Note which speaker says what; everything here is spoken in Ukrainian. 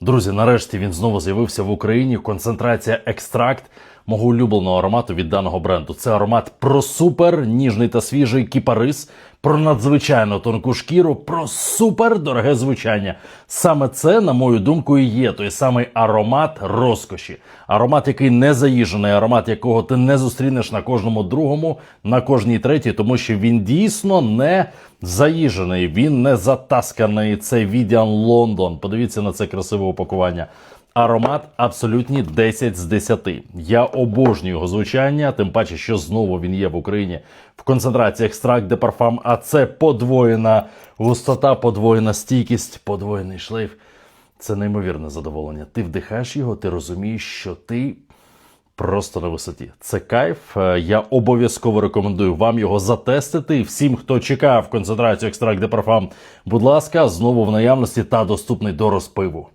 Speaker 1: Друзі, нарешті він знову з'явився в Україні. Концентрація екстракт мого улюбленого аромату від даного бренду. Це аромат про супер ніжний та свіжий кіпарис, про надзвичайно тонку шкіру, про супер дороге звучання. Саме це, на мою думку, і є той самий аромат розкоші. Аромат, який не заїжений, аромат, якого ти не зустрінеш на кожному другому, на кожній третій, тому що він дійсно не заїжений, він не затасканий. Це Відіан Лондон. Подивіться на це красиве упакування. Аромат абсолютні 10 з 10. Я обожнюю його звучання, тим паче, що знову він є в Україні в концентрації екстракт де парфам, а це подвоєна густота, подвоєна стійкість, подвоєний шлейф. Це неймовірне задоволення. Ти вдихаєш його, ти розумієш, що ти просто на висоті. Це кайф. Е, Я обов'язково рекомендую вам його затестити. Всім, хто чекав концентрацію екстракт де парфам, будь ласка, знову в наявності та доступний до розпиву.